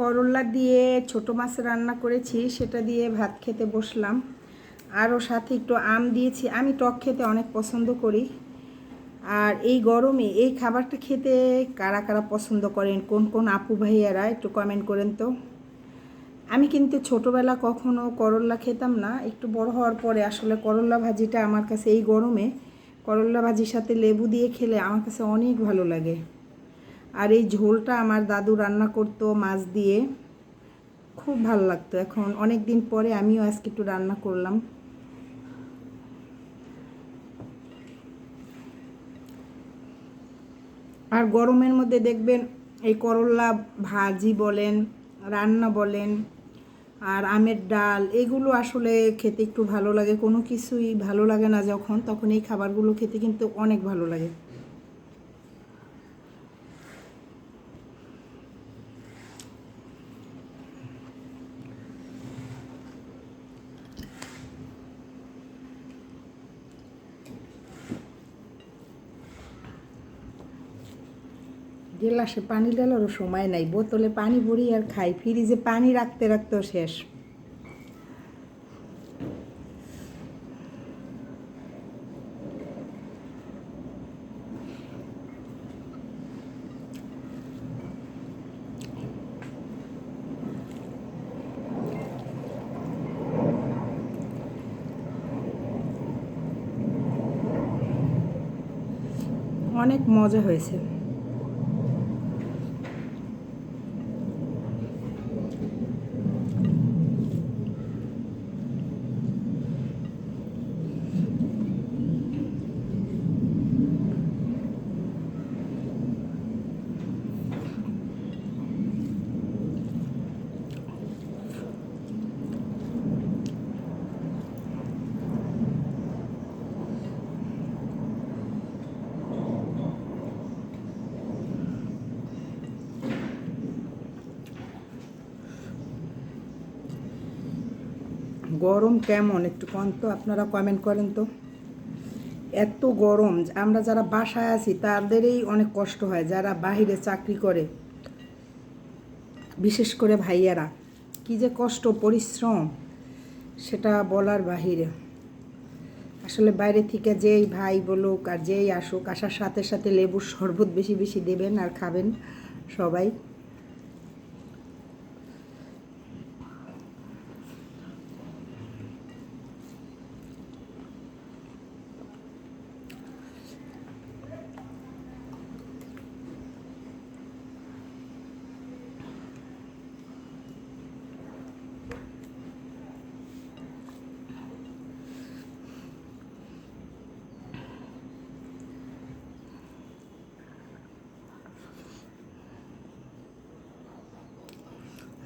করলা দিয়ে ছোট মাছ রান্না করেছি, সেটা দিয়ে ভাত খেতে বসলাম। আরও সাথে একটু আম দিয়েছি। আমি টক খেতে অনেক পছন্দ করি। আর এই গরমে এই খাবারটা খেতে কারা কারা পছন্দ করেন? কোন কোন আপু ভাইয়ারা একটু কমেন্ট করেন তো। আমি কিন্তু ছোটোবেলা কখনো করল্লা খেতাম না। একটু বড় হওয়ার পরে আসলে করল্লা ভাজিটা আমার কাছে এই গরমে করল্লা ভাজির সাথে লেবু দিয়ে খেলে আমার কাছে অনেক ভালো লাগে। আর এই ঝোলটা আমার দাদু রান্না করতো মাছ দিয়ে। খুব ভালো লাগতো। এখন অনেক দিন পরে আমিও আজকে একটু রান্না করলাম। আর গরমের মধ্যে দেখবেন এই করল্লা ভাজি বলেন, রান্না বলেন, আর আমের ডাল, এগুলো আসলে খেতে একটু ভালো লাগে। কোনো কিছুই ভালো লাগে না যখন, তখন এই খাবারগুলো খেতে কিন্তু অনেক ভালো লাগে। গেলাসে পানি ঢালারও সময় নাই। বোতলে পানি ভরি আর খাই। ফ্রিজে পানি রাখতে রাখতেও শেষ। অনেক মজা হয়েছে। গরম কেমন? একটু কন তো, আপনারা কমেন্ট করেন তো। এত গরম, আমরা যারা বাসায় আছি, তাদেরই অনেক কষ্ট হয়, যারা বাহিরে চাকরি করে। বিশেষ করে ভাইয়ারা, কি যে কষ্ট, পরিশ্রম, সেটা বলার বাহিরে। আসলে বাইরে থেকে যেই ভাই বলুক আর যেই আসুক, আসার সাথে সাথে লেবুর শরবত বেশি বেশি দেবেন আর খাবেন সবাই।